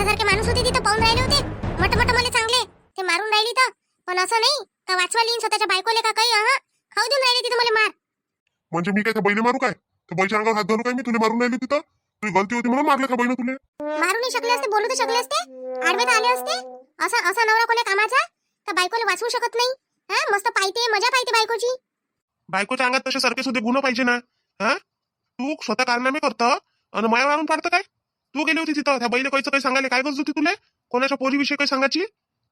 तुमच्यासारखे माणूस होते तिथं पाहून राहिले होते. मोठं मोठं मला चांगले. ते मारून राहिली तर. पण असं नाही. का वाचवा लिहिन स्वतःच्या बायकोले का काही? अहा. खाऊ देऊन राहिले तिथं मला मार. म्हणजे मी काय त्या बैले मारू काय? त्या बैच्या अंगावर हात धरू काय मी तुला मारून राहिली तिथं? तुझी गलती होती म्हणून मारलं का बहिण तुले. मारू नाही शकले असते बोलू तर शकले असते. आडवे तर आले असते. असा असा नवरा कोणी कामाचा? का बायकोला वाचवू शकत नाही? हा मस्त पाहिते मजा पाहिते बायकोची. बायकोच्या अंगात तसे सारखे सुद्धा गुन्हा पाहिजे ना. हा तू स्वतः कारनामे करत. आणि मायावर आणून पाडतं काय? तू गेली होती तिथं. त्या बैल काहीचं काही सांगायला काय गरज होती तुला? कोणाच्या पोरीविषयी काही सांगायची?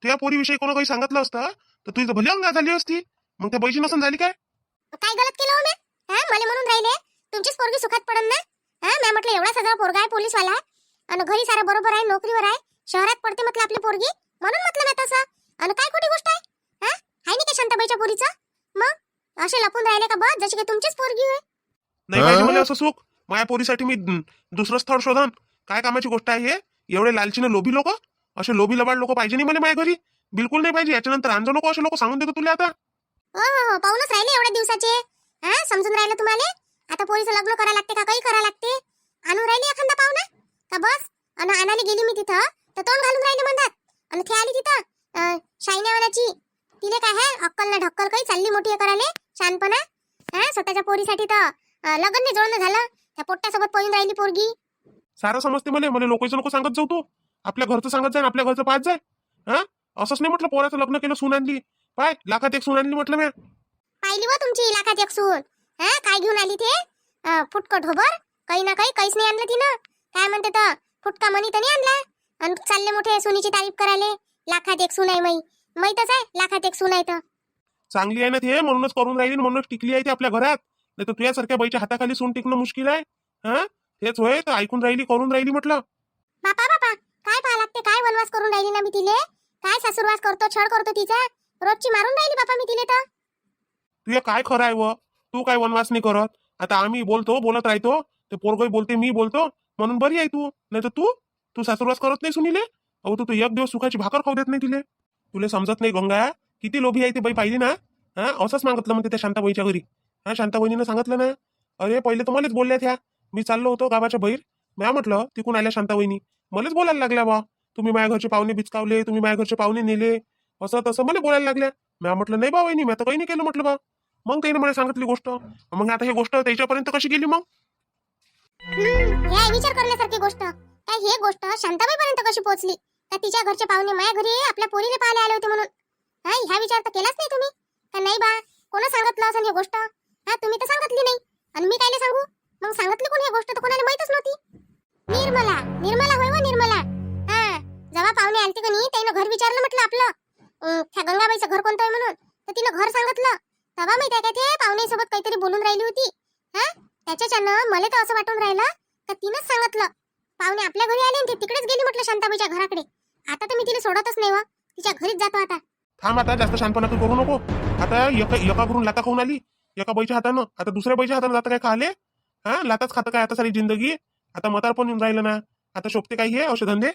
तुझ्या पोरीविषयी कोणा काही सांगितलं असतं? तर तुझी भली अंगा झाली असती. मग त्या बैची नसून झाली काय? काय गलत केलं हो मी? हा मला म्हणून राहिले. तुमचीच पोरगी सुखात पडन ना? हा मी म्हटलं एवढा सगळा पोरगा आहे पोलीसवाला आणि घरी सारा बरोबर आहे नोकरीवर आहे. शहरात पडते म्हटलं आपली पोरगी. म्हणून म्हटलं मी तसं. आणि काय खोटी गोष्ट आहे? हा आहे नाही का शांताबाईच्या पोरीचं? मग? असे लपून राहिले का बस? जशी काही तुमचीच पोरगी आहे. नाही पाहिजे मला असं सुख. माया पोरीसाठी मी दुसरं स्थळ शोधन. काय कामाची गोष्ट आहे हे? एवढे लालचीने लोभी लोक? असे लोभी लबाड लोक पाहिजे नाही मला माझ्या घरी? बिलकुल नाही पाहिजे. याच्यानंतर आणजो नको असे लोक सांगून देतो तुला आता. हो हो हो. पाहूनच राहिले एवढ्या दिवसाचे. हा? समजून राहिलं तुम्हाला? आता पोरीचं लग्न करा लागते का? काही करा लागते? आणून राहिली एखादा पाहुणा? का बस? आणि आणायला गेली मी तिथं. तर तोंड घालून राहिले म्हणतात. आणि ते आली तिथं. अं, तिने काय आहे अक्कल ना ढक्कल काही चालली मोठी हे कराले शानपणा? हा? स्वतःच्या पोरीसाठी तर अं, लग्न नाही जोडणं झालं. त्या पोट्ट्यासोबत पळून राहिली पोरगी. सारं समजते मला मला लोकांचं नको सांगत जाऊ तू. आपल्या घरचं सांगत जाय आपल्या घरचं पाहत जाय हा? असंच नाही म्हटलं पोराचं लग्न केलं सून आणली. पाय लाखात एक सून आणली म्हटलं मी पाहिली व तुमची इलाकात एक सून. हा? काय घेऊन आली ते? फुटकट ढोबर? काही ना काही काहीच नाही आणलं तिनं. काय म्हणते तर फुटका मनी तर नाही आणला? आणि चालले मोठे सुनीची तारीफ करायले. लाखात एक सून आहे माई. माहीतच आहे लाखात एक सून आहे तर. चांगली आहे ना ते म्हणूनच करून राहिली म्हणूनच टिकली आहे ती आपल्या घरात. नाही तर तुझ्यासारख्या बाईच्या हाताखाली सून टिकणं मुश्किल आहे. हा? तेच होय तर ऐकून राहिली करून राहिली म्हटलं. बापा बापा काय पाहा लागते काय वनवास करून राहिली ना मी तिले? काय सासूरवास करतो छळ करतो तिचा? रोजची मारून राहिली बापा मी तिले तर? तुझं काय खरं आहे व? तू काय वनवास नाही करत? आता आम्ही बोलतो बोलत राहतो. ते पोरगोई बोलते मी बोलतो. म्हणून बरी आहे तू. नाही तर तू? तू सासूरवास करत नाही सुनीले? अहो तू तू एक दिवस सुखाची भाकर खाऊ देत नाही तिले. तुला समजत नाही गंगा किती लोभी आहे ती बाई पाहिली ना? हा असंच मागितलं म्हणते त्या शांताबाईच्या घरी. हा शांताबाईनं सांगितलं ना? अरे पहिले तर मलाच बोलल्या त्या. मी चाललो होतो गावाच्या बहीर. म्या म्हटलं तिकून आल्या शांताबाईनी मलाच बोलायला लागल्या बा. तुम्ही माझ्या घरचे पाहुणे बिचकावले तुम्ही माझ्या घरचे पाहुणे नेले. असं तसं मला बोलायला लागल्या. म्या म्हटलं नाही बा वहिनी मी आता काही नाही केलं म्हटलं बा. मग त्याने मला सांगितली गोष्ट. मग आता ही गोष्ट त्याच्यापर्यंत कशी गेली मग? विचार करण्यासारखी गोष्ट. काय हे गोष्ट शांताबाईपर्यंत कशी पोहोचली? का तिच्या घरचे पाहुणे माझ्या घरी आपल्या पोरीला पाहायला आले होते म्हणून? हा ह्या विचार तर केलाच नाही तुम्ही. का नाही बा कोणा सांगितलं असं ही गोष्ट? हा तुम्ही तर सांगितली नाही. आणि मी काय सांगू? मग सांगितली कोणी ही गोष्ट? तर कोणाला माहितच नव्हती. निर्मला. निर्मला होय व निर्मला. हा. जेव्हा पाहुणे आलते का नाही त्यानं घर विचारलं म्हटलं आपलं. अं, त्या गंगाबाईचं घर कोणतं आहे म्हणून? तर तिनं घर सांगितलं. तेव्हा माहिती आहे का ते? पाहुण्यासोबत काहीतरी बोलून राहिली होती. हा? त्याच्याच्यानं मला तर असं वाटून राहिलं का तिनंच सांगितलं. पाहुणे आपल्या घरी आले आणि ती तिकडेच गेली म्हटलं शांताबाईच्या घराकडे. आता तर मी तिला सोडतच नाही वा. तिच्या घरीच जातो आता. थांब आता जास्त शांतपणा तू करू नको. आता एका एका करून लाता खाऊन आली. एका बाईच्या हातानं. आता दुसऱ्या बाईच्या हातानं जाता काय खाले? हा लाताच खातं काय? आता सारी जिंदगी? आता मतार पण येऊन राहिलं ना? आता शोभते काय हे असे धंदे?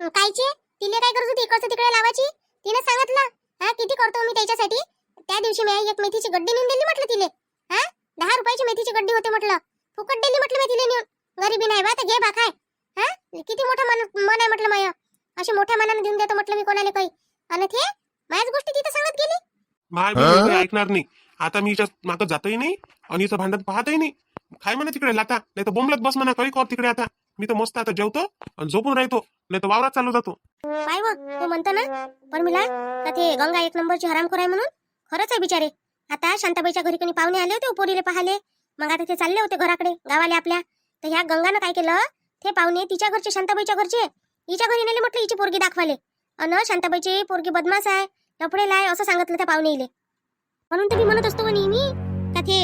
अं, कायचे? तिने काय करत होती? इकडचं तिकडे लावायची? तिने सांगितलं. हा किती करतो मी त्याच्यासाठी? त्या दिवशी मी एक मेथीची गड्डी नेऊन दिली म्हटलं तिले हा दहा रुपयाची मेथीची गड्डी होते म्हटलं. फुकट दिली म्हटलं मी तिले नेऊन. गरीबी नाही बा तर घे बा काय हा किती मोठं मन मन आहे म्हटलं माया अशी मोठ्या मनाने देऊन देतो म्हटलं मी कोणाला काही. आणि ते माझ्याच गोष्टी तिथं सांगत गेली. माय मी ऐकणार नाही. आता मी हिच्या मागं जातही नाही आणि हिचं भांडण पाहतही नाही. काय म्हणा तिकडे लाता. नाही तर बोंबलत बस म्हणा काही कॉर तिकडे आता. मी तर मस्त आता जेवतो आणि झोपून राहतो. नाही तर वावरात चालू जातो. काय व? तू म्हणतो ना पण मिला का ते गंगा एक नंबरची हरामखोर आहे म्हणून. खरंच आहे बिचारे. आता शांताबाईच्या घरी कोणी पाहुणे आले होते पोरीले पाहिले मग आता ते चालले होते घराकडे गावाले आपल्या. तर ह्या गंगानं काय केलं? ते पाहुणे तिच्या घरचे शांताबाईच्या घरचे. हिच्या घरी नेले म्हटलं हिची पोरगी दाखवाले अन शांताबाईची पोरगी बदमाश आहे लपडेला आहे असं सांगितलं त्या पाहुणे इले म्हणून तर मी म्हणत असतो म्हणे मी ते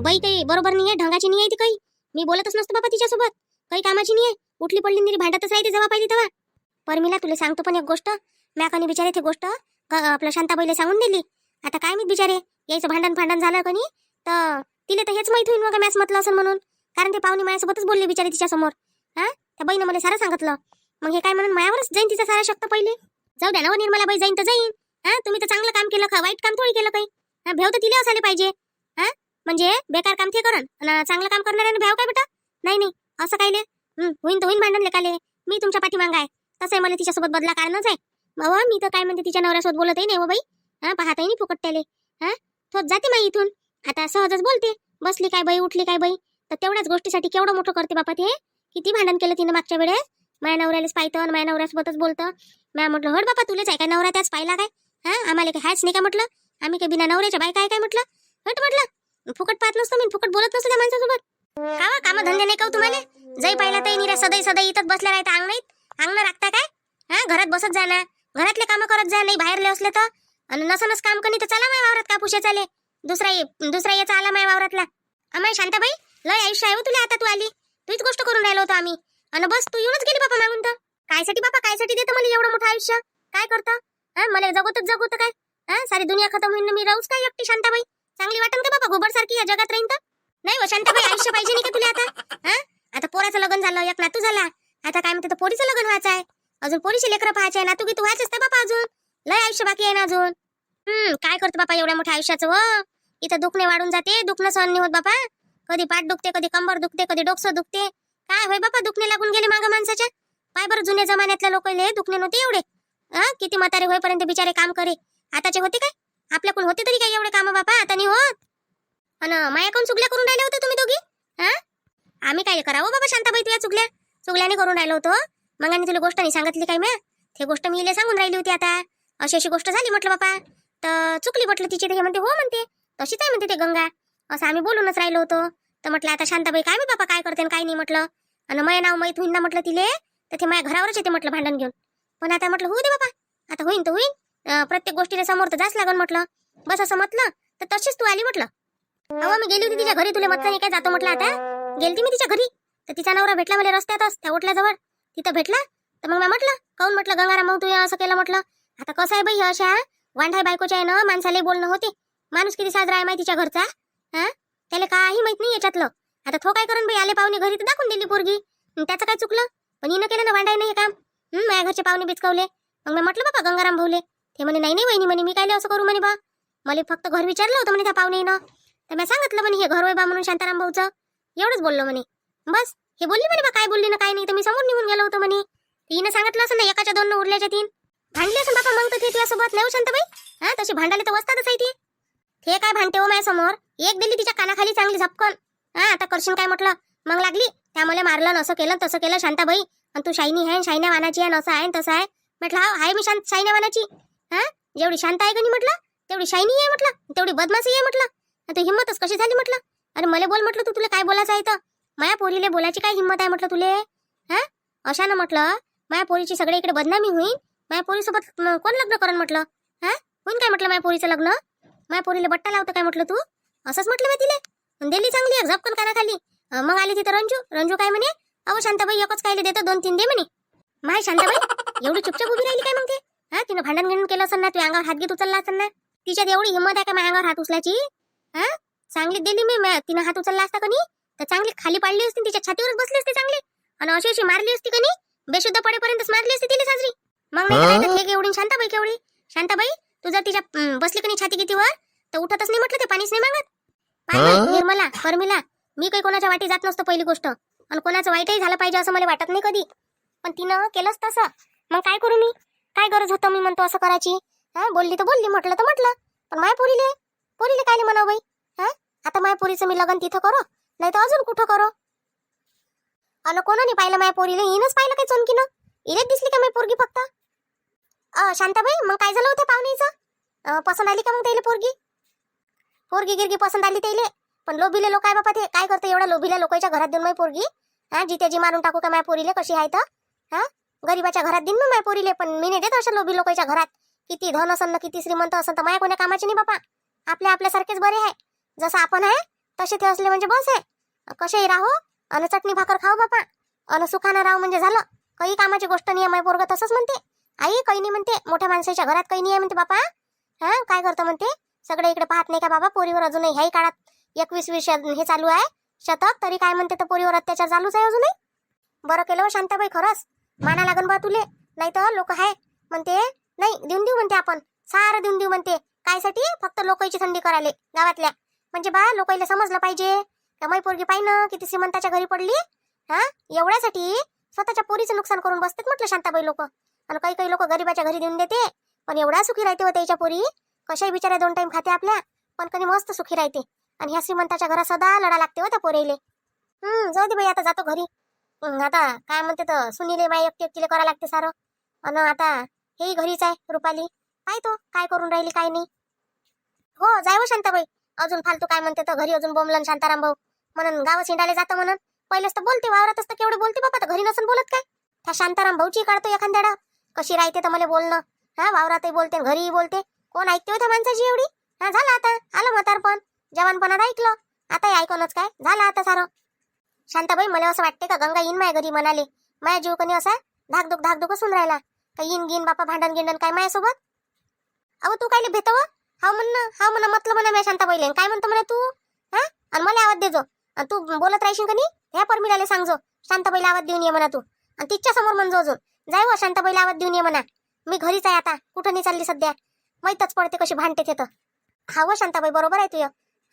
बाई काही बरोबर नाही आहे ढंगाची नाही आहे ती काही. मी बोलतच नसतो बाबा तिच्यासोबत. काही कामाची नाही आहे उठली पडली निरी भांडतच राहते जेव्हा पाहिजे तेव्हा. परमिला तुला सांगतो पण एक गोष्ट. म्याकानी बिचारे ती गोष्ट आपल्या शांताबाईला सांगून दिली. आता काय मी बिचारे यायचं भांडण भांडण झालं कोणी तर तिला तर हेच माहीत होईल मग मॅच म्हटलं असेल म्हणून. कारण ते पाहुणे माझ्यासोबतच बोलले बिचारे तिच्यासमोर. हा? त्या बाईनं मला सारं सांगितलं. मग हे काय म्हणून मायावरच जाईन तिचा सारा शक्त पहिले? जाऊ द्या ना हो निर्मला बाई जाईन तर जाईन. हा? तुम्ही तर चांगलं काम केलं का? वाईट काम थोडी केलं काही? भेव तर तिला असायला पाहिजे. हा? म्हणजे बेकार काम ते करण चांगलं काम करणाऱ्याने भेव काय बेटा नाही नाही. असं काही होईन तर होईन भांडण लेकाले मी तुमच्या पाठीमागं आहे. तसं आहे मला तिच्यासोबत बदला कारणच आहे. बाबा मी तर काय म्हणते तिच्या नवऱ्यासोबत बोलतही नाही ना बाई. हा पाहताही नाही फुकट त्याले हा थोत जाते माई इथून. आता सहजच बोलते. बसली काय बाई उठली काय बाई? तर तेवढ्याच गोष्टीसाठी केवढं मोठं करते बापा ते. किती भांडण केलं तिने मागच्या वेळेस? माझ्या नवऱ्यालाच पाहतं माया माझ्या नवऱ्यासोबतच बोलतं. म्या म्हटलं हड बापा तुलेच आहे काय? नवरा त्याच पाहिला काय? हा आम्हाला काय हायच नाही का म्हटलं? आम्ही काय बिना नवऱ्याच्या बाई काय काय म्हटलं? हट म्हटलं. फुकट पाहत नसतो मी फुकट बोलत नसतो त्या माणसासोबत. कावा काम धंदे नाही का तुम्हाला? जय पाहिला ताई निरा सदै सदै इथंच बसल्या तर अंगणात अंगण राखता काय? हा घरात बसत जा ना. घरातले कामं करत जा नाही बाहेरले असले तर. आणि नसनच काम कनी तर चला माझ्या वावरात कापूस चाले दुसरा ये- दुसरा याचा आला माझ्या वावरातला. अमाय शांताबाई लय आयुष्य आहे हो तुला आता तू आली. तूच गोष्ट करून राहिलो होतो आम्ही. आणि बस तू येऊनच गेली बापा मागून तर. कायसाठी बापा कायसाठी देतं मला एवढं मोठं आयुष्य? काय करतं? हा मला जगतच जगवतं काय? हा सारी दुनिया खतम होईन मी राहूच काय एकटी शांताबाई? चांगली वाटन का बाबा गोबर सारखी या जगात राहीन तर? नाही हो शांताबाई आयुष्य पाहिजे नाही का तुला आता? हा? आता पोराचं लग्न झालं एक नातू झाला. आता काय म्हणते पोरीचं लग्न व्हायचं आहे. अजून पोरीचे लेकरं पाहायचे नातू की तू व्हायचंच ना बापा अजून? लय आयुष्य बाकी आहे ना अजून? हम्म काय करतो बापा एवढ्या मोठ्या आयुष्याचं व इथं दुखणे वाढून जाते दुखणं सहन नाही होत बापा कधी पाठ दुखते कधी कंबर दुखते कधी डोकसं दुखते. काय होय बापा दुखणे लागून गेले मागं माणसाच्या? पाय बरं जुन्या जमान्यातल्या लोक दुखणे नव्हते एवढे. हा किती म्हातारे होईपर्यंत बिचारे काम करे. आताचे होते काय? आपल्याकडून होते तरी काय एवढे काम बापा आता नाही होत. अन माया कोण चुगल्या करून राहिले होते तुम्ही दोघी? हा? आम्ही काय करावं हो बाबा शांताबाई तुझ्या चुगल्या? चुगल्याने करून राहिलो होतो. मग आणि तुला गोष्ट नाही सांगितली काय म्या ते गोष्ट मी इले सांगून राहिली होती आता. अशी अशी गोष्ट झाली म्हटलं बापा. तर चुकली म्हटलं तिची ते हे म्हणते हो म्हणते. तशीच आहे म्हणते ते गंगा. असं आम्ही बोलूनच राहिलो होतो. तर म्हटलं आता शांताबाई काय मी बापा काय करते आणि काय नाही म्हटलं. आणि मया नाव माहीत होईन ना म्हटलं तिले तर ते माझ्या घरावरच येते म्हटलं भांडण घेऊन. पण आता म्हटलं होऊ दे बापा. आता होईन तर होईन. प्रत्येक गोष्टीला समोर तर जाच लागन म्हटलं. बस असं म्हटलं तर तशीच तू आली म्हटलं. अहो मी गेली होती तिच्या घरी तुला म्हटलं नाही काय जातो म्हटलं आता? गेलती मी तिच्या घरी. तर तिचा नवरा भेटला मला रस्त्यातच त्या ओटल्याजवळ तिथं भेटला तर मग मी म्हटलं काऊन म्हटलं गंगाराम मग तू हे असं केलं म्हटलं? आता कसं आहे बाई हे अशा? वांढाय बायकोच्या आहे ना माणसाला बोलणं होते. माणूस किती साजरा आहे माहिती तिच्या घरचा? हा त्याला काही माहीत नाही याच्यातलं. आता तो काय करून बाई आले पाहुणे घरी तर दाखवून दिली पोरगी. त्याचं काय चुकलं? पण हिनं केलं ना वांढाय नाही हे काम. माझ्या घरचे पाहुणे बिचकवले. मग मी म्हटलं बाबा गंगाराम भाऊले ते म्हणे नाही नाही वहिनी म्हणे मी काय असं करू म्हणे बा? मला फक्त घर विचारलं होतं म्हणे त्या पाहुणेनं. तर मी सांगितलं म्हणे हे घर होय बा म्हणून शांताराम भाऊचं. एवढंच बोललो म्हणे. बस हे बोलली म्हणे बा काय बोलली ना काय नाही. तर मी समोर निघून गेलो होतो म्हणे. तिनं सांगितलं असं ना एकाच्या दोन उरल्याच्या तीन. भांडली असं बापा मग तर ते तुझ्यासोबत नाही हो शांत बाई हा तशी भांडायला तर वसतातच आहे ती. हे काय भांडते हो समोर एक दिली तिच्या कानाखाली चांगली झपकन. हा आता करशील काय म्हटलं? मग लागली. त्यामुळे मारलं न असं केलं तसं केलं. शांताबाई आणि तू शायनी आहे शायन्या वानाची आहे न असं आहे तसं आहे. म्हटलं हा आहे मी शांत शायन्या वानाची. हा? जेवढी शांत आहे का नाही म्हटलं? तेवढी शायनी आहे म्हटलं? तेवढी बदमाशी आहे म्हटलं? आता हिंमतच कशी झाली म्हटलं? अरे मला बोल म्हटलं तू तुला काय बोलायचं आहे तर माया पोरीला बोलायची काय हिंमत आहे म्हटलं तुले? हा? अशा ना म्हटलं माया पोरीची सगळे इकडे बदनामी होईल माया पोरीसोबत कोण लग्न करण म्हटलं? हा? होईन काय म्हटलं माया पोरीचं लग्न? माया पोरीला बट्टा लावतं काय म्हटलं तू? असंच म्हटलं मी तिले? अन दिली चांगली एक झपकन कानाखाली. खाली मग आली तिथं रंजू? रंजू काय म्हणे? अहो शांताबाई एकच कायले देतो दोन तीन दे म्हणे. माय शांताबाई एवढी चुपचाप उभी राहिली काय मग ते? हा तिनं भांडण घेऊन केलं असेल ना तू अंगावर हात घेत उचलला असेल ना? तिच्यात एवढी हिंमत आहे का माझ्या अंगावर हात उचलायची? हा? चांगली दिली मी म्या- तिनं हात उचलला असता कनी तर चांगली खाली पाडली असती तिच्या छातीवरच बसली असते चांगली. आणि अशी अशी मारली असती कनी बेशुद्ध पडेपर्यंत मारली असती तिला साजरी. मग नाही तर काय तर हे केवढी शांताबाई केवढी? शांताबाई तू जर तिच्या अं, बसली कनी छाती कितीवर तर उठतच नाही म्हटलं ते पाणीच नाही मागत. निर्मला परमिला मी काही कोणाच्या वाटी जात नसतो पहिली गोष्ट. आणि कोणाचं वाईटही झालं पाहिजे असं मला वाटत नाही कधी. पण तिनं केलंच तसं. मग काय करू मी? काय गरज होतं मी म्हणतो असं करायची? हा बोलली तर बोलली म्हटलं तर म्हटलं. पण माय पोरीले पोरीले काय म्हणावं बाई? हा आता माय पोरीचं मी लग्न तिथं करो नाही तर अजून कुठं करो? अन कोणाने पाहिलं माय पोरीले? हिनच पाहिलं काय चोनकीनं इलेच दिसली का माय पोरगी फक्त? अ शांताबाई मग काय झालं होतं पाहुणीचं? पसंत आली का मग त्याला पोरगी? पोरगी गिरगी पसंत आली त्याले. पण लोभिले लोक आहे बापा ते. काय करते एवढ्या लोभिल्या लोकांच्या घरात देऊन माय पोरगी? हा जित्याजी मारून टाकू का माय पोरीले कशी आहे तर? हा? गरीबाच्या घरात दिन ना माय पोरीले पण मी नाही देत अशा लोभी लोकांच्या घरात. किती धन असन ना किती श्रीमंत असन तर माया कोण्या कामाचे नाही बापा. आपल्या आपल्यासारखेच बरे आहे. जसं आपण आहे तसे ते असले म्हणजे बस आहे. कसेही राहू अन चटणी भाकर खाऊ बापा. अन सुखानं राहू म्हणजे झालं. काही कामाची गोष्ट नाही आहे माय पोरग तसंच म्हणते. आई काही नाही म्हणते. मोठ्या माणसाच्या घरात काही नाही आहे म्हणते बापा. हा काय करतं म्हणते? सगळे इकडे पाहत नाही का बाबा पोरीवर अजूनही? ह्याही काळात एकवीस वीस हे चालू आहे. शतक तरी काय म्हणते तर पोरीवर अत्याचार चालूच आहे अजूनही. बरं केलं हो शांताबाई खरंच. माना लागन बा तुले. नाही तर लोक आहे म्हणते नाही देऊन देऊ म्हणते आपण. सारं देऊन देऊ म्हणते. कायसाठी? फक्त लोकांची थंडी करायले गावातल्या. म्हणजे बा लोकांना समजलं पाहिजे. कमाई मै पोरगी पाहिनं किती श्रीमंताच्या घरी पडली. हा? एवढ्यासाठी स्वतःच्या पोरीचं नुकसान करून बसतात म्हटलं शांताबाई लोक. आणि काही काही लोक गरीबाच्या घरी देऊन देते. पण एवढा सुखी राहते व त्याच्या पोरी. कशाही बिचाऱ्या दोन टाइम खाते आपल्या. पण कधी मस्त सुखी राहते. आणि ह्या श्रीमंताच्या घरात सदा लढा लागते हो त्या पोरीले. हम्म जाऊ दे बाई आता जातो घरी. मग आता काय म्हणते तर सुनीले बाई एकटी एकटीले करा लागते सारं. अन आता हेही घरीच आहे रुपाली. काय तो? काय करून राहिली काय नाही? हो जाय हो शांताबाई. अजून फालतू काय म्हणते तर घरी अजून बोमलन शांताराम भाऊ. म्हणून गाव शिंडाले जातं म्हणून. पहिलेच तर बोलते वावरातच तर केवढे बोलते बाबा तर घरी नसून बोलत काय? त्या शांताराम भाऊची काढतो एखाद्याडा कशी राहते तर मला बोलणं. हा वावरातही बोलते घरीही बोलते. कोण ऐकते हो त्या माणसाची एवढी? हा झालं आता. आलं म्हातारपण. जवानपणात ऐकलं. आता ऐकूनच काय? झालं आता सारं. शांताबाई मला असं वाटते का गंगा येईन माझ्या घरी म्हणाले माझ्या जीव कणी असा धाकधुक धाकधुक असून राहिला. का येईन गिन बापा भांडण गिंडण काय माझ्यासोबत अहो तू काय भेटव हा म्हणणं हा म्हणा म्हटलं म्हणा मी शांताबाईले. काय म्हणतो म्हणा तू? हा? आणि मला आवाज देजो. आणि तू बोलत राहशील का नाही ह्या परमिलाले सांगजो. शांताबाईला आवाज देऊन ये म्हणा तू. आणि तिच्या समोर म्हणजो अजून. जाय व शांताबाईला आवाज देऊन ये म्हणा. मी घरीच आहे आता. कुठं नाही चालली सध्या. माहीतच पडते कशी भांडते ते तर. हा व हो, शांताबाई बरोबर आहे तुय.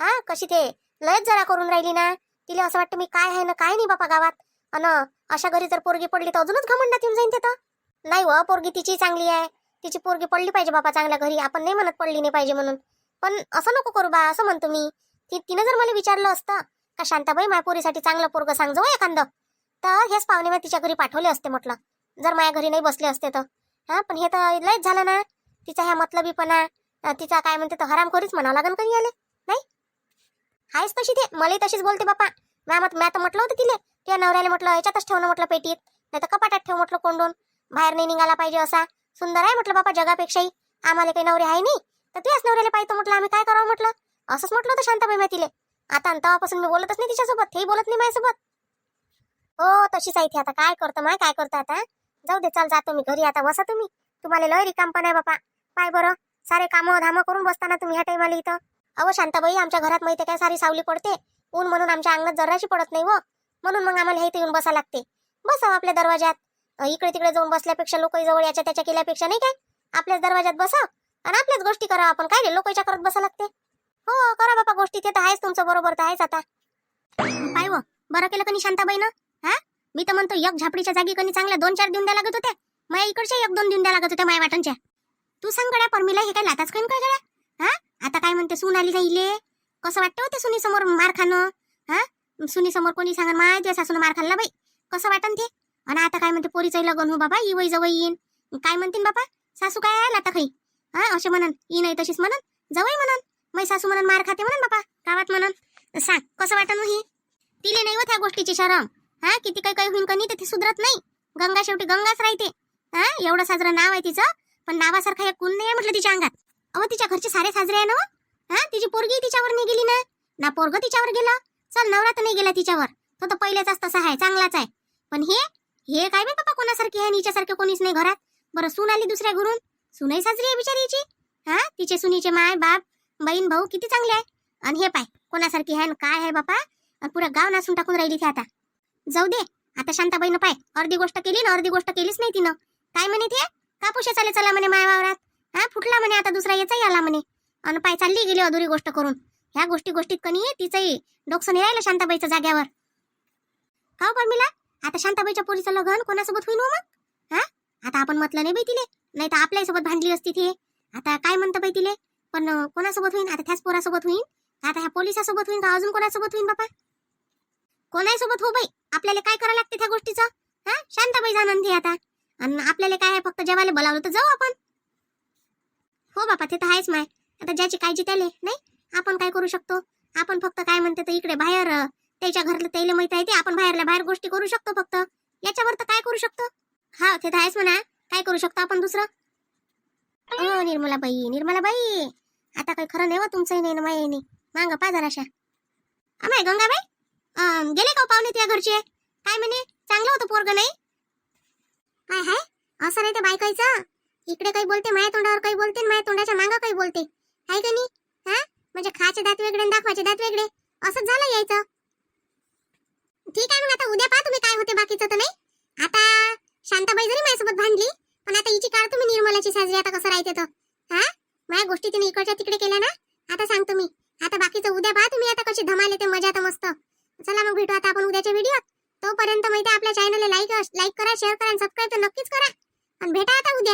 हा कशी ते? लयच जरा करून राहिली ना? तिला असं वाटतं मी काय आहे ना काय नाही बापा गावात. अन अशा घरी जर पोरगी पडली तर अजूनच घमंडात येऊन जाईन ते तर नाही व पोरगी तिची चांगली आहे. तिची पोरगी पडली पाहिजे बापा चांगल्या घरी. आपण नाही म्हणत पडली नाही पाहिजे म्हणून. पण असं नको करू बा असं म्हणतो मी. ती तिनं जर मला विचारलं असतं का शांताबाई माझ्या पोरीसाठी चांगलं पोरग सांग जाऊ एखादं. तर हेच पाहुणे मी तिच्या घरी पाठवले असते म्हटलं. जर माझ्या घरी नाही बसले असते तर. हा पण हे तर लयच झालं ना. तिचा ह्या मतलबीपणा तिचा काय म्हणते तर हरामखोरीच म्हणावं लागन कधी आले नाही? आहेस तशी ते? मलाही तशीच बोलते बापा. मॅ मत मॅ तर म्हटलं होतं तिले त्या नवऱ्याला म्हटलं याच्यातच ठेवणं म्हटलं पेटीत. नाही तर कपाटात ठेव म्हटलं कोंडून. बाहेर नाही निघाला पाहिजे असा. सुंदर आहे म्हटलं बापा जगापेक्षाही. आम्हाला काही नवरे आहे नाही. तर तुझ्याच नवऱ्याला पाहिजे म्हटलं आम्ही काय करावं म्हटलं? असंच म्हटलं होतं शांताबाई मॅ तिले. आता आणि मी बोलतच नाही तिच्यासोबत. हे बोलत नाही माझ्यासोबत हो तशीच आहे ती आता. काय करतं माय? काय करतो आता? जाऊ दे चल जातो मी घरी. आता बसा तुम्ही. तुम्हाला लय रिकामपण आहे बापा. पाय बरं. सारे कामं धामं करून बसताना तुम्ही ह्या टायमाला इथं. अहो शांताबाई आमच्या घरात माहिती काय सारी सावली पडते? ऊन म्हणून आमच्या अंगणात जराशी पडत नाही व म्हणून मग आम्हाला हे इथे येऊन बसा लागते. बसावं आपल्या दरवाजात इकडे तिकडे जाऊन बसल्यापेक्षा लोक जवळ याच्या त्याच्या केल्यापेक्षा नाही काय? आपल्याच दरवाजात बसा आणि आपल्याच गोष्टी करा आपण. काय रे लोकांच्या करत बसा लागते? हो करा बापा गोष्टी ते तर आहेच तुमचं बरोबर तर आहेच आता. पाय व हो, बरं केलं कनी शांताबाईनं? हा? मी तर म्हणतो एक झापडीच्या जागी कनी चांगल्या दोन चार देऊन द्या लागत होत्या. माझ्या इकडच्या एक दोन देऊन द्या लागत होत्या माझ्या वाटणच्या. तू सांग गड्या परमीला हे काय लाताच काय काय गड्या हा? आता काय म्हणते सून आली जाईले कसं वाटतं होते सुनी समोर मार खाणं? हा? सुनी समोर कोणी सांगा माय तुझ्या सासून मार खाल्ला बाई. कसं वाटन ते? आणि आता काय म्हणते पोरीचं लगन हो बाबा इवई जवळ येईन. काय म्हणतीन बाबा सासू काय आला आता खाई हा? असे म्हणन ई नाही तशीच म्हणन जवळ म्हणन. मै सासू म्हणन मार खाते म्हणन बाबा गावात म्हणन. सांग कसं वाटन ही? तिले नाही होत ह्या गोष्टीची शरम. हा? किती काही काही होईन कनी तर ती सुधरत नाही. गंगा शेवटी गंगाच राहते. हा? एवढं साजरं नाव आहे तिचं पण नावासारखा एक कुण नाही आहे म्हटलं तिच्या अंगात? अहो तिच्या घरचे सारे साजरे आहे ना हो? हा? तिची पोरगी तिच्यावर नाही गेली ना? ना पोरग तिच्यावर गेलं? चल नवरा तर नाही गेला तिच्यावर. तो तर पहिल्याचाच तसा आहे चांगलाच आहे. पण हे? हे काय बे बाबा कोणासारखी आहे हिच्यासारखे कोणीच नाही घरात? बरं सून आली दुसऱ्या घरून? सुनही साजरी आहे बिचारीची? हा? तिचे सुनीचे माय बाप बहीण भाऊ किती चांगले आहे? आणि हे पाय कोणासारखी आहे काय आहे बापा? आणि पुरा गाव नासून टाकून राहिली ती आता. जाऊ दे आता शांताबाईनं पाय अर्धी गोष्ट केली ना अर्धी गोष्ट केलीच नाही तिनं. काय म्हणे ते? कापूस चाले चला म्हणे माय वावरात. हा फुटला म्हणे आता दुसरा याचाही आला म्हणे. आणि पाय चालली गेली अधुरी गोष्ट करून. ह्या गोष्टी गोष्टीत कनी तिचंही डोकसं राहिलं शांताबाईच्या जाग्यावर. का हो परमिला? आता शांताबाईच्या पोरीचं लग्न कोणासोबत होईन हो मग? हा? आता आपण म्हटलं नाही बाई तिले. नाही तर आपल्याही सोबत भांडली असती ती. आता काय म्हणतं बाई तिले? पण कोणासोबत होईन? आता त्याच पोरासोबत होईन? आता ह्या पोलिसासोबत होईन का अजून कोणासोबत होईन बापा? कोणाही सोबत हो बाई? आपल्याला काय करावं लागते त्या गोष्टीचं? हा? शांताबाई जाणून ती आता. आणि आपल्याला काय आहे? फक्त जेवायला बोलावलं तर जाऊ आपण. हो बापा ते तर आहेच माय. आता ज्याची काळजी त्याले नाही? आपण काय करू शकतो? आपण फक्त काय म्हणते तर इकडे बाहेर त्याच्या घरातलं त्याला माहीत आहे ते आपण बाहेरल्या बाहेर गोष्टी करू शकतो फक्त. याच्यावर तर काय करू शकतो? हा ते तर आहेच म्हणा. काय करू शकतो आपण दुसरं? हो निर्मलाबाई निर्मलाबाई आता काही खरं नाही हो तुमचंही नाही ना माही नाही. मांग पा जराशा. अमाय गंगाबाई गेले का हो पाहुणे तुझ्या घरचे? काय म्हणे? चांगलं होतं पोरग नाही? काय हाय असं नाही ते बायकायचं? इकडे काही बोलते माझ्या तोंडावर काही बोलते आणि माझ्या तोंडाच्या मागं काही बोलते. आहे का नाही? हा? म्हणजे खायचे दात वेगळे आणि दाखवायचे दात वेगळे. असंच झालं यायचं. ठीक आहे मग आता उद्या पहा तुम्ही काय होते बाकीचं तर नाही? आता शांताबाई जरी माझ्यासोबत भांडली पण आता हिची काळ तुम्ही निर्मलाची साजरी आता कसं राहते तर. हा? माझ्या गोष्टी तिने इकडच्या तिकडे केल्या ना? आता सांगतो मी आता बाकीचं उद्या पहा तुम्ही आता कशी धमाल येते मजा आता मस्त. चला मग भेटू आता आपण उद्याच्या व्हिडिओत तोपर्यंत माहिती आपल्या चॅनलला लाईक लाईक करा शेअर करा सबस्क्राईब तर नक्कीच करा. आणि भेटा आता उद्या.